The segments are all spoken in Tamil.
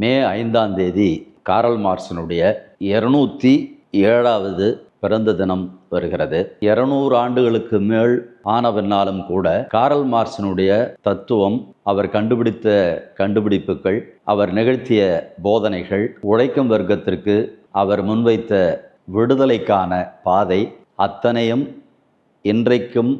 மே ஐந்தாம் தேதி காரல் மார்சனுடைய இருநூற்றி ஏழாவது பிறந்த தினம் வருகிறது. இருநூறு ஆண்டுகளுக்கு மேல் ஆனவின்னாலும் கூட காரல் மார்சனுடைய தத்துவம் அவர் கண்டுபிடித்த கண்டுபிடிப்புகள் அவர் நிகழ்த்திய போதனைகள் உழைக்கும் வர்க்கத்திற்கு அவர் முன்வைத்த விடுதலைக்கான பாதை அத்தனையும் இன்றைக்கும்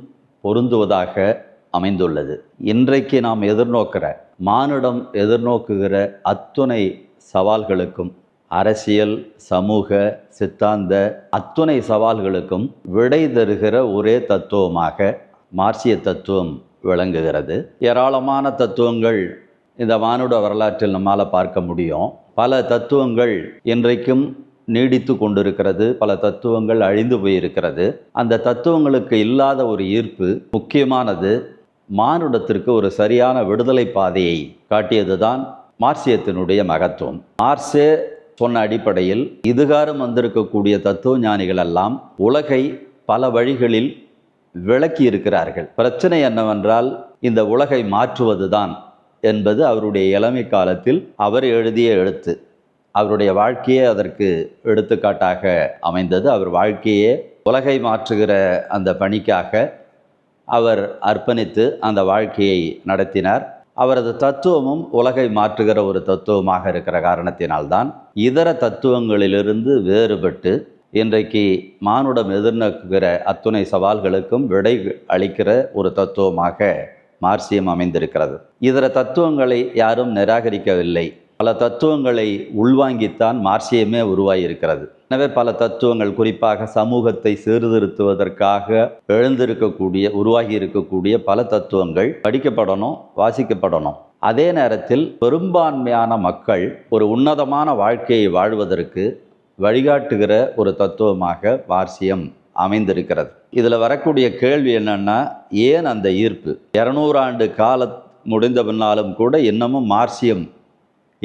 பொருந்துவதாக அமைந்துள்ளது. இன்றைக்கு நாம் எதிர்நோக்கிற மானுடம் எதிர்நோக்குகிற அத்துணை சவால்களுக்கும் அரசியல் சமூக சித்தாந்த அத்துணை சவால்களுக்கும் விடை தருகிற ஒரே தத்துவமாக மார்சிய தத்துவம் விளங்குகிறது. ஏராளமான தத்துவங்கள் இந்த மானுட வரலாற்றில் நம்மால் பார்க்க முடியும். பல தத்துவங்கள் இன்றைக்கும் நீடித்து கொண்டிருக்கிறது பல தத்துவங்கள் அழிந்து போயிருக்கிறது. அந்த தத்துவங்களுக்கு இல்லாத ஒரு ஈர்ப்பு முக்கியமானது. மானுடத்திற்கு ஒரு சரியான விடுதலை பாதையை காட்டியதுதான் மார்சியத்தினுடைய மகத்துவம். மார்சே சொன்ன அடிப்படையில் இதுகாரம் வந்திருக்கக்கூடிய தத்துவ ஞானிகள் எல்லாம் உலகை பல வழிகளில் விளக்கி இருக்கிறார்கள். பிரச்சனை என்னவென்றால் இந்த உலகை மாற்றுவதுதான் என்பது அவருடைய இளமை காலத்தில் அவர் எழுதிய எழுத்து. அவருடைய வாழ்க்கையே அதற்கு எடுத்துக்காட்டாக அமைந்தது. அவர் வாழ்க்கையே உலகை மாற்றுகிற அந்த பணிக்காக அவர் அர்ப்பணித்து அந்த வாழ்க்கையை நடத்தினார். அவரது தத்துவமும் உலகை மாற்றுகிற ஒரு தத்துவமாக இருக்கிற காரணத்தினால்தான் இதர தத்துவங்களிலிருந்து வேறுபட்டு இன்றைக்கு மானுடம் எதிர்நோக்குகிற அத்துணை சவால்களுக்கும் விடை அளிக்கிற ஒரு தத்துவமாக மார்சியம் அமைந்திருக்கிறது. இதர தத்துவங்களை யாரும் நிராகரிக்கவில்லை. பல தத்துவங்களை உள்வாங்கித்தான் மார்சியமே உருவாகியிருக்கிறது எனவே பல தத்துவங்கள் குறிப்பாக சமூகத்தை சீர்திருத்துவதற்காக எழுந்திருக்கக்கூடிய உருவாகி இருக்கக்கூடிய பல தத்துவங்கள் படிக்கப்படணும் வாசிக்கப்படணும். அதே நேரத்தில் பெரும்பான்மையான மக்கள் ஒரு உன்னதமான வாழ்க்கையை வாழ்வதற்கு வழிகாட்டுகிற ஒரு தத்துவமாக வார்சியம் அமைந்திருக்கிறது. இதில் வரக்கூடிய கேள்வி என்னன்னா ஏன் அந்த ஈர்ப்பு? இரநூறு ஆண்டு கால முடிந்த பின்னாலும் கூட இன்னமும் மார்சியம்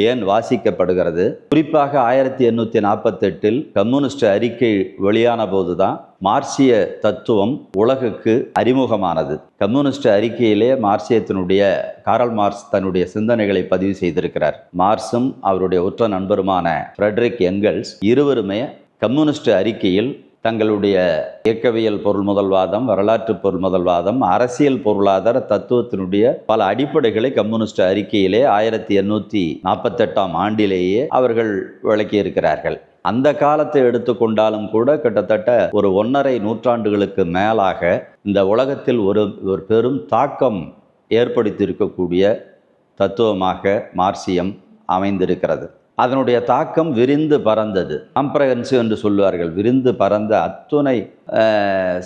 ஏன் வாசிக்கப்படுகிறது? குறிப்பாக ஆயிரத்தி எண்ணூற்றி நாற்பத்தெட்டில் கம்யூனிஸ்ட் அறிக்கை வெளியான போதுதான் மார்சிய தத்துவம் உலகுக்கு அறிமுகமானது. கம்யூனிஸ்ட் அறிக்கையிலே மார்சியத்தினுடைய காரல் மார்க்ஸ் தன்னுடைய சிந்தனைகளை பதிவு செய்திருக்கிறார். மார்க்சும் அவருடைய உற்ற நண்பருமான ஃப்ரெட்ரிக் எங்கல்ஸ் இருவருமே கம்யூனிஸ்ட் அறிக்கையில் தங்களுடைய இயக்கவியல் பொருள் முதல்வாதம் வரலாற்று பொருள் முதல்வாதம் அரசியல் பொருளாதார தத்துவத்தினுடைய பல அடிப்படைகளை கம்யூனிஸ்ட் அறிக்கையிலே ஆயிரத்தி எண்ணூற்றி நாற்பத்தெட்டாம் ஆண்டிலேயே அவர்கள் விளக்கியிருக்கிறார்கள். அந்த காலத்தை எடுத்துக்கொண்டாலும் கூட கிட்டத்தட்ட ஒரு ஒன்றரை நூற்றாண்டுகளுக்கு மேலாக இந்த உலகத்தில் ஒரு ஒரு பெரும் தாக்கம் ஏற்படுத்தியிருக்கக்கூடிய தத்துவமாக மார்சியம் அமைந்திருக்கிறது. அதனுடைய தாக்கம் விரிந்து பறந்தது. காம்ப்ரஹென்சிவ் என்று சொல்லுவார்கள் விரிந்து பறந்த அத்துணை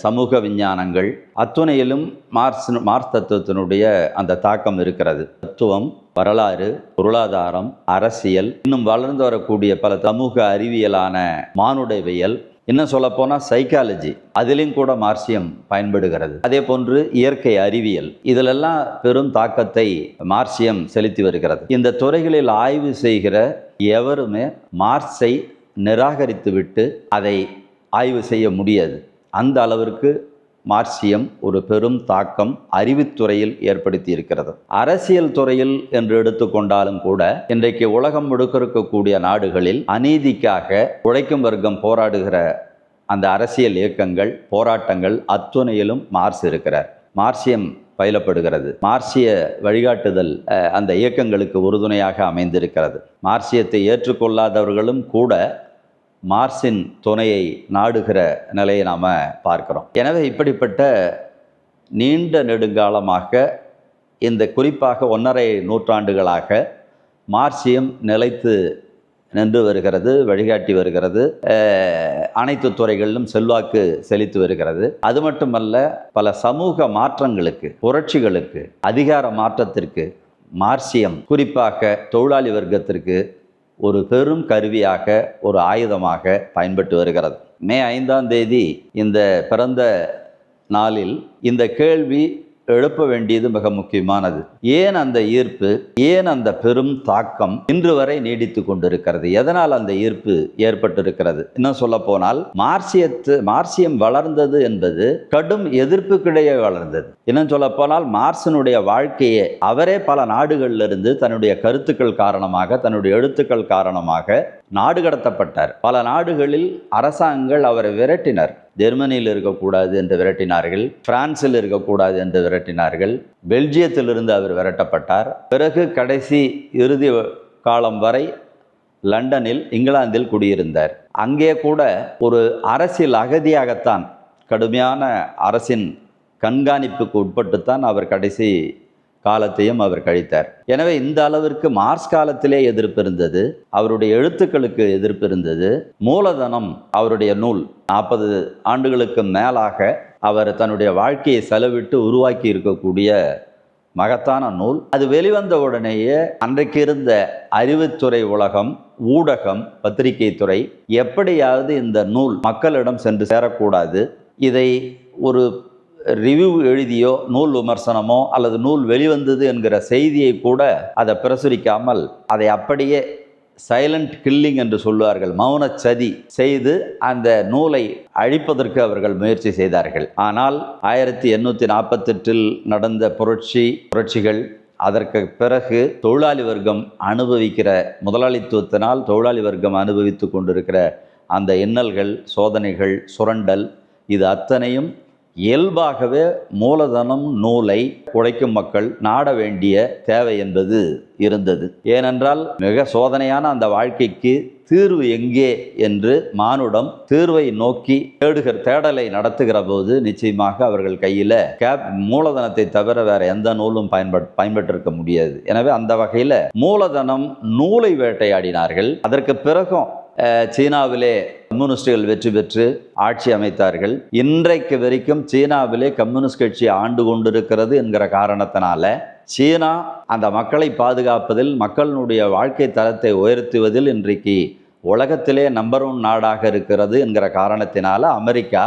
சமூக விஞ்ஞானங்கள். அத்துணையிலும் மார்ஸ் மார்ஸ் தத்துவத்தினுடைய அந்த தாக்கம் இருக்கிறது. தத்துவம் வரலாறு பொருளாதாரம் அரசியல் இன்னும் வளர்ந்து வரக்கூடிய பல சமூக அறிவியலான மானுடவியல் இன்னும் சொல்லப்போனால் சைக்காலஜி அதிலும் கூட மார்சியம் பயன்படுகிறது. அதே போன்று இயற்கை அறிவியல் இதிலெல்லாம் பெரும் தாக்கத்தை மார்சியம் செலுத்தி வருகிறது. இந்த துறைகளில் ஆய்வு செய்கிற எவருமே மார்க்ஸை நிராகரித்துவிட்டு அதை ஆய்வு செய்ய முடியாது. அந்த அளவிற்கு மார்க்சியம் ஒரு பெரும் தாக்கம் அறிவுத்துறையில் ஏற்படுத்தி இருக்கிறது அரசியல் துறையில் என்று எடுத்துக்கொண்டாலும் கூட இன்றைக்கு உலகம் முழுக்க இருக்கக்கூடிய நாடுகளில் அநீதிக்காக உழைக்கும் வர்க்கம் போராடுகிற அந்த அரசியல் இயக்கங்கள் போராட்டங்கள் அத்துணையிலும் மார்ஸ் இருக்கிறார். மார்சியம் பயிலப்படுகிறது. மார்சிய வழிகாட்டுதல் அந்த இயக்கங்களுக்கு உறுதுணையாக அமைந்திருக்கிறது. மார்சியத்தை ஏற்றுக்கொள்ளாதவர்களும் கூட மார்சின் துணையை நாடுகிற நிலையை நாம் பார்க்கிறோம். எனவே இப்படிப்பட்ட நீண்ட நெடுங்காலமாக இந்த குறிப்பாக ஒன்றரை நூற்றாண்டுகளாக மார்சியம் நிலைத்து நின்று வருகிறது வழிகாட்டி வருகிறது. அனைத்து துறைகளிலும் செல்வாக்கு செலுத்தி வருகிறது. அது மட்டுமல்ல பல சமூக மாற்றங்களுக்கு புரட்சிகளுக்கு அதிகார மாற்றத்திற்கு மார்சியம் குறிப்பாக தொழிலாளி வர்க்கத்திற்கு ஒரு பெரும் கருவியாக ஒரு ஆயுதமாக பயன்பட்டு வருகிறது. மே ஐந்தாம் தேதி இந்த பிறந்த நாளில் இந்த கேள்வி எழுப்ப வேண்டியது மிக முக்கியமானது. ஏன் அந்த ஈர்ப்பு ஏன் அந்த பெரும் தாக்கம் இன்று வரை நீடித்து கொண்டிருக்கிறது? எதனால் அந்த ஈர்ப்பு ஏற்பட்டிருக்கிறது? இன்னும் சொல்ல போனால் மார்சியத்து மார்சியம் வளர்ந்தது என்பது கடும் எதிர்ப்புக்கிடையே வளர்ந்தது. இன்னும் சொல்ல போனால் மார்சனுடைய வாழ்க்கையை அவரே பல நாடுகளில் இருந்து தன்னுடைய கருத்துக்கள் காரணமாக தன்னுடைய எழுத்துக்கள் காரணமாக நாடு கடத்தப்பட்டார் பல நாடுகளில் அரசாங்கங்கள் அவரை விரட்டினர். ஜெர்மனியில் இருக்கக்கூடாது என்று விரட்டினார்கள். பிரான்சில் இருக்கக்கூடாது என்று விரட்டினார்கள். பெல்ஜியத்திலிருந்து அவர் விரட்டப்பட்டார். பிறகு கடைசி இறுதி காலம் வரை லண்டனில் இங்கிலாந்தில் குடியிருந்தார். அங்கே கூட ஒரு அரசியல் அகதியாகத்தான் கடுமையான அரசின் கண்காணிப்புக்கு உட்பட்டுத்தான் அவர் கடைசி காலத்தையும் அவர் கழித்தார். எனவே இந்த அளவிற்கு மார்ஸ் காலத்திலே எதிர்ப்பு இருந்தது அவருடைய எழுத்துக்களுக்கு எதிர்ப்பு இருந்தது. மூலதனம் அவருடைய நூல். நாற்பது ஆண்டுகளுக்கு மேலாக அவர் தன்னுடைய வாழ்க்கையை செலவிட்டு உருவாக்கி இருக்கக்கூடிய மகத்தான நூல். அது வெளிவந்த உடனேயே அன்றைக்கு இருந்த அறிவுத்துறை உலகம் ஊடகம் பத்திரிகை துறை எப்படியாவது இந்த நூல் மக்களிடம் சென்று சேரக்கூடாது. இதை ஒரு ரிவ்யூ எழுதியோ நூல் விமர்சனமோ அல்லது நூல் வெளிவந்தது என்கிற செய்தியை கூட அதை பிரசுரிக்காமல் அதை அப்படியே சைலண்ட் கில்லிங் என்று சொல்லுவார்கள் மௌன சதி செய்து அந்த நூலை அழிப்பதற்கு அவர்கள் முயற்சி செய்தார்கள். ஆனால் ஆயிரத்தி எண்ணூற்றி நாற்பத்தெட்டில் நடந்த புரட்சி புரட்சிகள் அதற்கு பிறகு தொழிலாளி வர்க்கம் அனுபவிக்கிற முதலாளித்துவத்தினால் தொழிலாளி வர்க்கம் அனுபவித்து கொண்டிருக்கிற அந்த இன்னல்கள் சோதனைகள் சுரண்டல் இது அத்தனையும் இயல்பாகவே மூலதனம் நூலை உழைக்கும் மக்கள் நாட வேண்டிய தேவை என்பது இருந்தது. ஏனென்றால் மிக சோதனையான அந்த வாழ்க்கைக்கு தீர்வு எங்கே என்று மானுடம் தீர்வை நோக்கி தேடுகிற தேடலை நடத்துகிற போது நிச்சயமாக அவர்கள் கையில் கேப் மூலதனத்தை தவிர வேற எந்த நூலும் பயன்பட் பயன்பட்டிருக்க முடியாது. எனவே அந்த வகையில் மூலதனம் நூலை வேட்டையாடினார்கள். அதற்கு பிறகும் சீனாவிலே கம்யூனிஸ்டுகள் வெற்றி பெற்று ஆட்சி அமைத்தார்கள். இன்றைக்கு வரைக்கும் சீனாவிலே கம்யூனிஸ்ட் கட்சி ஆண்டு கொண்டிருக்கிறது என்கிற காரணத்தினால சீனா அந்த மக்களை பாதுகாப்பதில் மக்களினுடைய வாழ்க்கை தரத்தை உயர்த்துவதில் இன்றைக்கு உலகத்திலே நம்பர் ஒன் நாடாக இருக்கிறது என்கிற காரணத்தினால அமெரிக்கா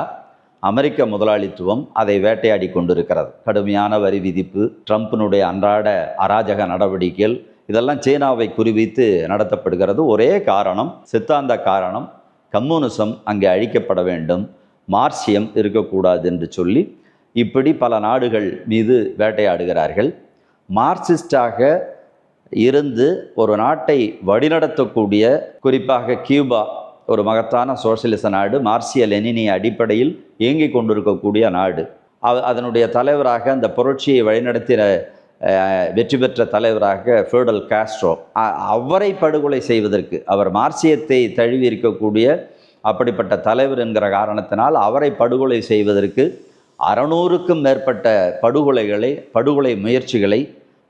அமெரிக்க முதலாளித்துவம் அதை வேட்டையாடி கொண்டிருக்கிறது. கடுமையான வரி விதிப்பு ட்ரம்ப்பினுடைய அன்றாட அராஜக நடவடிக்கைகள் இதெல்லாம் சீனாவை குறிவித்து நடத்தப்படுகிறது. ஒரே காரணம் சித்தாந்த காரணம் கம்யூனிசம் அங்கே அழிக்கப்பட வேண்டும் மார்சியம் இருக்கக்கூடாது என்று சொல்லி இப்படி பல நாடுகள் மீது வேட்டையாடுகிறார்கள். மார்க்சிஸ்டாக இருந்து ஒரு நாட்டை வழிநடத்தக்கூடிய குறிப்பாக கியூபா ஒரு மகத்தான சோசியலிச நாடு மார்சிய லெனினிய அடிப்படையில் இயங்கிக் கொண்டிருக்கக்கூடிய நாடு. அவ- அதனுடைய தலைவராக அந்த புரட்சியை வழிநடத்தின வெற்றி பெற்ற தலைவராக ஃபேடல் காஸ்ட்ரோ. அவரை படுகொலை செய்வதற்கு அவர் மார்சியத்தை தழுவி இருக்கக்கூடிய அப்படிப்பட்ட தலைவர் என்கிற காரணத்தினால் அவரை படுகொலை செய்வதற்கு அறநூறுக்கும் மேற்பட்ட படுகொலைகளை படுகொலை முயற்சிகளை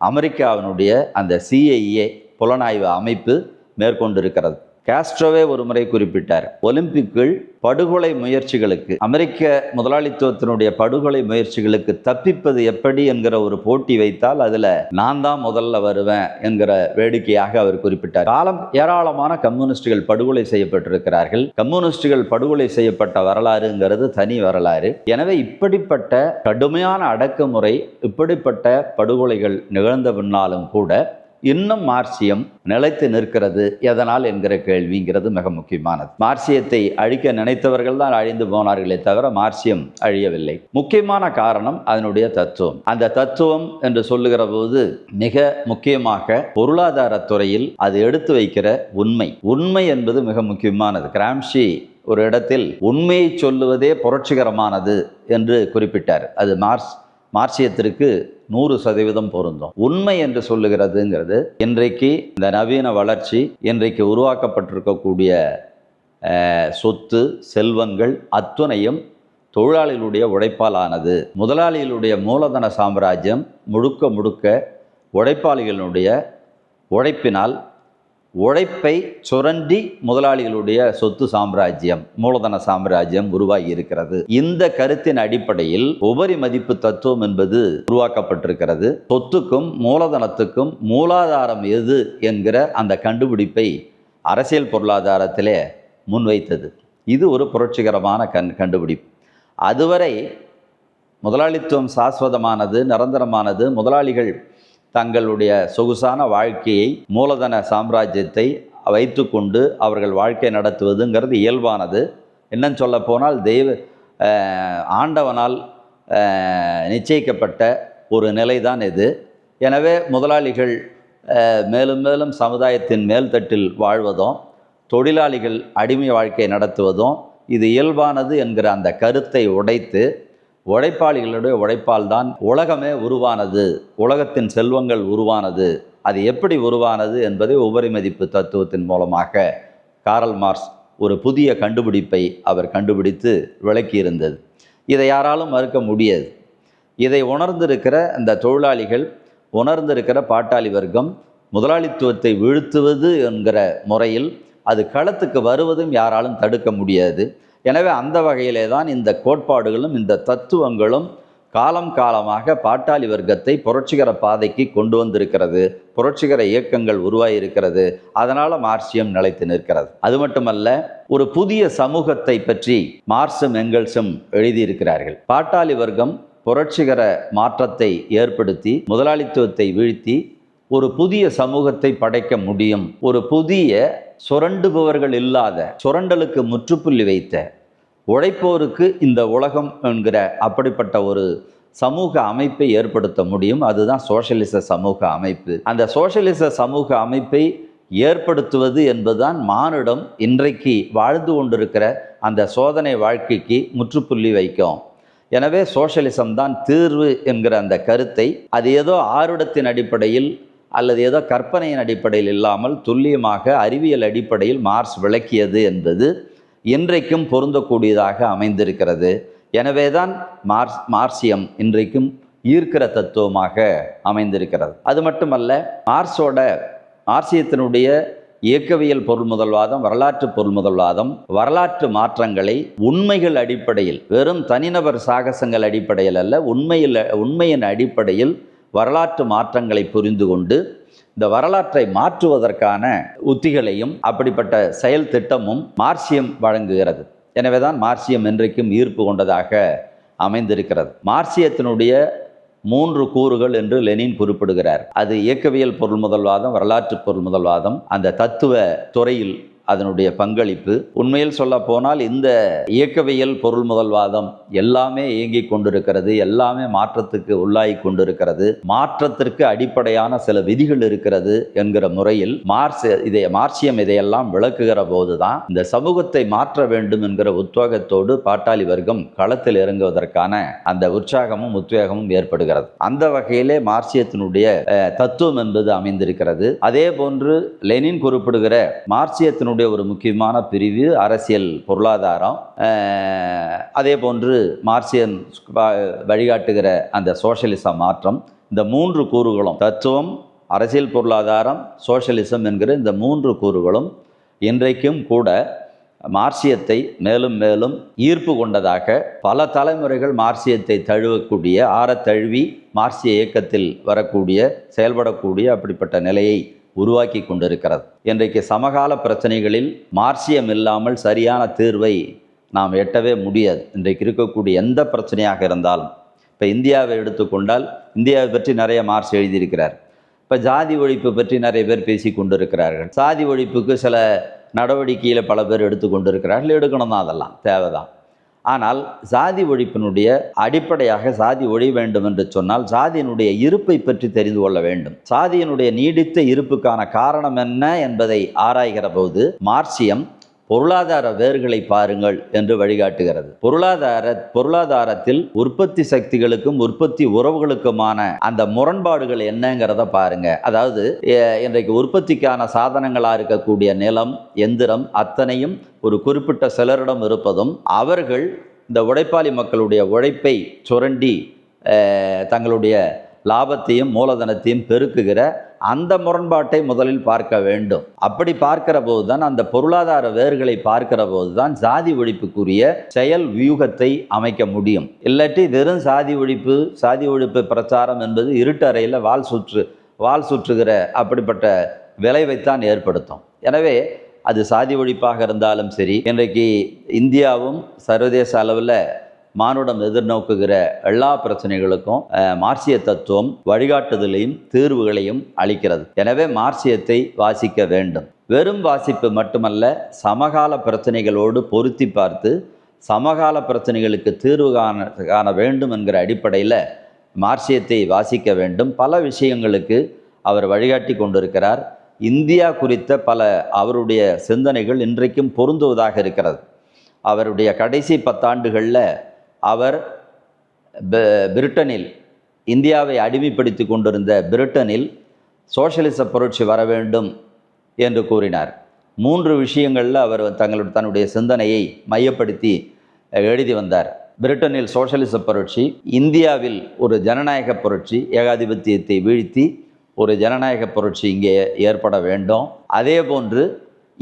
அமெரிக்காவினுடைய அந்த சிஐஏ புலனாய்வு அமைப்பு மேற்கொண்டிருக்கிறது. காஸ்ட்ரோவே ஒரு முறை குறிப்பிட்டார். ஒலிம்பிக்குள் படுகொலை முயற்சிகளுக்கு அமெரிக்க முதலாளித்துவத்தினுடைய படுகொலை முயற்சிகளுக்கு தப்பிப்பது எப்படி என்கிற ஒரு போட்டி வைத்தால் அதில் நான் தான் முதல்ல வருவேன் என்கிற வேடிக்கையாக அவர் குறிப்பிட்டார். காலம் ஏராளமான கம்யூனிஸ்டுகள் படுகொலை செய்யப்பட்டிருக்கிறார்கள். கம்யூனிஸ்டுகள் படுகொலை செய்யப்பட்ட வரலாறுங்கிறது தனி வரலாறு. எனவே இப்படிப்பட்ட கடுமையான அடக்குமுறை இப்படிப்பட்ட படுகொலைகள் நிகழ்ந்த பின்னாலும் கூட இன்னும் மார்சியம் நிலைத்து நிற்கிறது எதனால் என்கிற கேள்விங்கிறது மிக முக்கியமானது. மார்சியத்தை அழிக்க நினைத்தவர்கள் தான் அழிந்து போனார்களே தவிர மார்சியம் அழியவில்லை. முக்கியமான காரணம் அதனுடைய தத்துவம். அந்த தத்துவம் என்று சொல்லுகிற போது மிக முக்கியமாக பொருளாதாரத் துறையில் அது எடுத்து வைக்கிற உண்மை. உண்மை என்பது மிக முக்கியமானது. கிராம்ஷி ஒரு இடத்தில் உண்மையை சொல்லுவதே புரட்சிகரமானது என்று குறிப்பிட்டார். அது மார்ஸ் மார்க்சியத்திற்கு நூறு சதவீதம் பொருந்தும். உண்மை என்று சொல்லுகிறதுங்கிறது இன்றைக்கு இந்த நவீன வளர்ச்சி இன்றைக்கு உருவாக்கப்பட்டிருக்கக்கூடிய சொத்து செல்வங்கள் அத்துணையும் தொழிலாளிகளுடைய உழைப்பாலானது. முதலாளிகளுடைய மூலதன சாம்ராஜ்யம் முழுக்க முழுக்க உழைப்பாளிகளுடைய உழைப்பினால் உழைப்பை சுரண்டி முதலாளிகளுடைய சொத்து சாம்ராஜ்யம் மூலதன சாம்ராஜ்யம் உருவாகி இருக்கிறது. இந்த கருத்தின் அடிப்படையில் உபரி மதிப்பு தத்துவம் என்பது உருவாக்கப்பட்டிருக்கிறது. சொத்துக்கும் மூலதனத்துக்கும் மூலாதாரம் எது என்கிற அந்த கண்டுபிடிப்பை அரசியல் பொருளாதாரத்திலே முன்வைத்தது. இது ஒரு புரட்சிகரமான கண் கண்டுபிடிப்பு. அதுவரை முதலாளித்துவம் சாஸ்வதமானது நிரந்தரமானது முதலாளிகள் தங்களுடைய சொகுசான வாழ்க்கையை மூலதன சாம்ராஜ்யத்தை வைத்துக்கொண்டு அவர்கள் வாழ்க்கை நடத்துவதுங்கிறது இயல்பானது. என்னன்னு சொல்ல போனால் தெய்வ ஆண்டவனால் நிச்சயிக்கப்பட்ட ஒரு நிலைதான் இது. எனவே முதலாளிகள் மேலும் மேலும் சமுதாயத்தின் மேல்தட்டில் வாழ்வதும் தொழிலாளிகள் அடிமை வாழ்க்கை நடத்துவதும் இது இயல்பானது என்கிற அந்த கருத்தை உடைத்து உழைப்பாளிகளுடைய உழைப்பால் தான் உலகமே உருவானது. உலகத்தின் செல்வங்கள் உருவானது. அது எப்படி உருவானது என்பதை உபரி மதிப்பு தத்துவத்தின் மூலமாக காரல் மார்க்ஸ் ஒரு புதிய கண்டுபிடிப்பை அவர் கண்டுபிடித்து விளக்கியிருந்தது. இதை யாராலும் மறுக்க முடியாது. இதை உணர்ந்திருக்கிற இந்த தொழிலாளிகள் உணர்ந்திருக்கிற பாட்டாளி வர்க்கம் முதலாளித்துவத்தை வீழ்த்துவது என்கிற முறையில் அது களத்துக்கு வருவதும் யாராலும் தடுக்க முடியாது. எனவே அந்த வகையிலே தான் இந்த கோட்பாடுகளும் இந்த தத்துவங்களும் காலம் காலமாக பாட்டாளி வர்க்கத்தை புரட்சிகர பாதைக்கு கொண்டு வந்திருக்கிறது. புரட்சிகர இயக்கங்கள் உருவாகியிருக்கிறது அதனால் மார்க்சியம் நிலைத்து நிற்கிறது. அது மட்டுமல்ல ஒரு புதிய சமூகத்தை பற்றி மார்க்சும் எங்கல்ஸும் எழுதியிருக்கிறார்கள். பாட்டாளி வர்க்கம் புரட்சிகர மாற்றத்தை ஏற்படுத்தி முதலாளித்துவத்தை வீழ்த்தி ஒரு புதிய சமூகத்தை படைக்க முடியும். ஒரு புதிய சுரண்டுபவர்கள் இல்லாத சுரண்டலுக்கு முற்றுப்புள்ளி வைத்த உழைப்போருக்கு இந்த உலகம் என்கிற அப்படிப்பட்ட ஒரு சமூக அமைப்பை ஏற்படுத்த முடியும். அதுதான் சோஷலிச சமூக அமைப்பு. அந்த சோஷலிச சமூக அமைப்பை ஏற்படுத்துவது என்பதுதான் மானிடம் இன்றைக்கு வாழ்ந்து கொண்டிருக்கிற அந்த சோதனை வாழ்க்கைக்கு முற்றுப்புள்ளி வைக்கும். எனவே சோஷலிசம் தான் தீர்வு என்கிற அந்த கருத்தை அது ஏதோ ஆருடத்தின் அடிப்படையில் அல்லது ஏதோ கற்பனையின் அடிப்படையில் இல்லாமல் துல்லியமாக அறிவியல் அடிப்படையில் மார்ஸ் விளக்கியது என்பது இன்றைக்கும் பொருந்தக்கூடியதாக அமைந்திருக்கிறது. எனவே தான் மார்ஸ் மார்சியம் இன்றைக்கும் ஈர்க்கிற தத்துவமாக அமைந்திருக்கிறது. அது மட்டுமல்ல மார்ஸோட மார்சியத்தினுடைய இயக்கவியல் பொருள் முதல்வாதம் வரலாற்று பொருள் முதல்வாதம் வரலாற்று மாற்றங்களை உண்மைகள் அடிப்படையில் வெறும் தனிநபர் சாகசங்கள் அடிப்படையில் அல்ல உண்மையில் உண்மையின் அடிப்படையில் வரலாற்று மாற்றங்களை புரிந்து கொண்டு இந்த வரலாற்றை மாற்றுவதற்கான உத்திகளையும் அப்படிப்பட்ட செயல் திட்டமும் மார்சியம் வழங்குகிறது. எனவேதான் மார்சியம் இன்றைக்கும் ஈர்ப்பு கொண்டதாக அமைந்திருக்கிறது. மார்சியத்தினுடைய மூன்று கூறுகள் என்று லெனின் குறிப்பிடுகிறார். அது இயக்கவியல் பொருள் முதல்வாதம் வரலாற்று பொருள் முதல்வாதம் அந்த தத்துவ துறையில் அதனுடைய பங்களிப்பு. உண்மையில் சொல்ல போனால் இந்த இயக்கவியல் பொருள் முதல்வாதம் எல்லாமே இயங்கிக் கொண்டிருக்கிறது எல்லாமே மாற்றத்துக்கு உள்ளாகி கொண்டிருக்கிறது. மாற்றத்திற்கு அடிப்படையான சில விதிகள் இருக்கிறது என்கிற முறையில் மார்க்ஸ் இதை மார்சியம் இதையெல்லாம் விளக்குகிற போதுதான் இந்த சமூகத்தை மாற்ற வேண்டும் என்கிற உத்வேகத்தோடு பாட்டாளி வர்க்கம் களத்தில் இறங்குவதற்கான அந்த உற்சாகமும் உத்வேகமும் ஏற்படுகிறது. அந்த வகையிலே மார்சியத்தினுடைய தத்துவம் என்பது அமைந்திருக்கிறது. அதே போன்று லெனின் குறிப்பிடுகிற அதனுடைய ஒரு முக்கியமான பிரிவு அரசியல் பொருளாதாரம். அதே போன்று மார்சியன் வழிகாட்டுகிற அந்த சோஷலிச மாற்றம் இந்த மூன்று கூறுகளும் தத்துவம் அரசியல் பொருளாதாரம் சோஷலிசம் என்கிற இந்த மூன்று கூறுகளும் இன்றைக்கும் கூட மார்சியத்தை மேலும் மேலும் ஈர்ப்பு கொண்டதாக பல தலைமுறைகள் மார்சியத்தை தழுவக்கூடிய ஆற தழுவி மார்சிய இயக்கத்தில் வரக்கூடிய செயல்படக்கூடிய அப்படிப்பட்ட நிலையை உருவாக்கி கொண்டிருக்கிறது இன்றைக்கு சமகால பிரச்சனைகளில் மார்சியம் இல்லாமல் சரியான தீர்வை நாம் எட்டவே முடியாது. இன்றைக்கு இருக்கக்கூடிய எந்த பிரச்சனையாக இருந்தாலும். இப்போ இந்தியாவை எடுத்துக்கொண்டால் இந்தியாவை பற்றி நிறைய மார்க்ஸ் எழுதியிருக்கிறார். இப்போ ஜாதி ஒழிப்பு பற்றி நிறைய பேர் பேசி கொண்டிருக்கிறார்கள். சாதி ஒழிப்புக்கு சில நடவடிக்கையில் பல பேர் எடுத்து கொண்டிருக்கிறார்கள். எடுக்கணும் தான் அதெல்லாம் தேவைதான். ஆனால் சாதி ஒழிப்பினுடைய அடிப்படையாக சாதி ஒழி வேண்டும் என்று சொன்னால் சாதியினுடைய இருப்பை பற்றி தெரிந்து கொள்ள வேண்டும். சாதியினுடைய நீடித்த இருப்புக்கான காரணம் என்ன என்பதை ஆராய்கிற போது மார்க்சியம் பொருளாதார வேர்களை பாருங்கள் என்று வழிகாட்டுகிறது. பொருளாதார பொருளாதாரத்தில் உற்பத்தி சக்திகளுக்கும் உற்பத்தி உறவுகளுக்குமான அந்த முரண்பாடுகள் என்னங்கிறத பாருங்க. அதாவது இன்றைக்கு உற்பத்திக்கான சாதனங்களாக இருக்கக்கூடிய நிலம் எந்திரம் அத்தனையும் ஒரு குறிப்பிட்ட சிலரிடம் இருப்பதும் அவர்கள் இந்த உழைப்பாளி மக்களுடைய உழைப்பை சுரண்டி தங்களுடைய லாபத்தையும் மூலதனத்தையும் பெருக்குகிற அந்த முரண்பாட்டை முதலில் பார்க்க வேண்டும். அப்படி பார்க்கிற போது தான் அந்த பொருளாதார வேர்களை பார்க்கிற போது தான் சாதி ஒழிப்புக்குரிய செயல் வியூகத்தை அமைக்க முடியும். இல்லாட்டி வெறும் சாதி ஒழிப்பு சாதி ஒழிப்பு பிரச்சாரம் என்பது இருட்டறையில் வால் சுற்று வால் சுற்றுகிற அப்படிப்பட்ட விளைவைத்தான் ஏற்படுத்தும். எனவே அது சாதி ஒழிப்பாக இருந்தாலும் சரி இன்றைக்கு இந்தியாவும் சர்வதேச அளவில் மானுடம் எதிர்நோக்குகிற எல்லா பிரச்சனைகளுக்கும் மார்சிய தத்துவம் வழிகாட்டுதலையும் தீர்வுகளையும் அளிக்கிறது. எனவே மார்சியத்தை வாசிக்க வேண்டும். வெறும் வாசிப்பு மட்டுமல்ல சமகால பிரச்சனைகளோடு பொருத்தி பார்த்து சமகால பிரச்சனைகளுக்கு தீர்வு காண காண வேண்டும் என்கிற அடிப்படையில் மார்சியத்தை வாசிக்க வேண்டும். பல விஷயங்களுக்கு அவர் வழிகாட்டி கொண்டிருக்கிறார். இந்தியா குறித்த பல அவருடைய சிந்தனைகள் இன்றைக்கும் பொருந்துவதாக இருக்கிறது. அவருடைய கடைசி பத்தாண்டுகளில் அவர் பிரிட்டனில் இந்தியாவை அடிமைப்படுத்தி கொண்டிருந்த பிரிட்டனில் சோசியலிச புரட்சி வர வேண்டும் என்று கூறினார். மூன்று விஷயங்களில் அவர் தங்களுடைய தன்னுடைய சிந்தனையை மையப்படுத்தி எழுதி வந்தார். பிரிட்டனில் சோசியலிச புரட்சி இந்தியாவில் ஒரு ஜனநாயக புரட்சி ஏகாதிபத்தியத்தை வீழ்த்தி ஒரு ஜனநாயக புரட்சி இங்கே ஏற்பட வேண்டும். அதே போன்று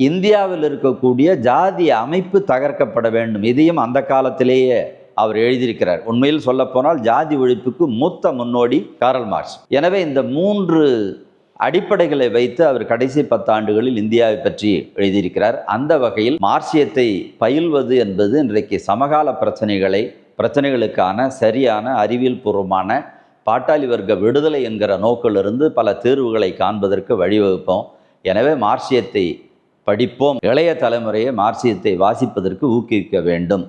இந்தியாவில் இருக்கக்கூடிய ஜாதி அமைப்பு தகர்க்கப்பட வேண்டும். இதையும் அந்த காலத்திலேயே அவர் எழுதியிருக்கிறார். உண்மையில் சொல்லப்போனால் ஜாதி ஒழிப்புக்கு மூத்த முன்னோடி காரல் மார்க்ஸ். எனவே இந்த மூன்று அடிப்படைகளை வைத்து அவர் கடைசி பத்தாண்டுகளில் இந்தியாவை பற்றி எழுதியிருக்கிறார். அந்த வகையில் மார்க்சியத்தை பயில்வது என்பது இன்றைக்கு சமகால பிரச்சனைகளை பிரச்சனைகளுக்கான சரியான அறிவியல் பூர்வமான பாட்டாளி வர்க்க விடுதலை என்கிற நோக்கிலிருந்து பல தீர்வுகளை காண்பதற்கு வழிவகுப்போம். எனவே மார்க்சியத்தை படிப்போம். இளைய தலைமுறையை மார்க்சியத்தை வாசிப்பதற்கு ஊக்குவிக்க வேண்டும்.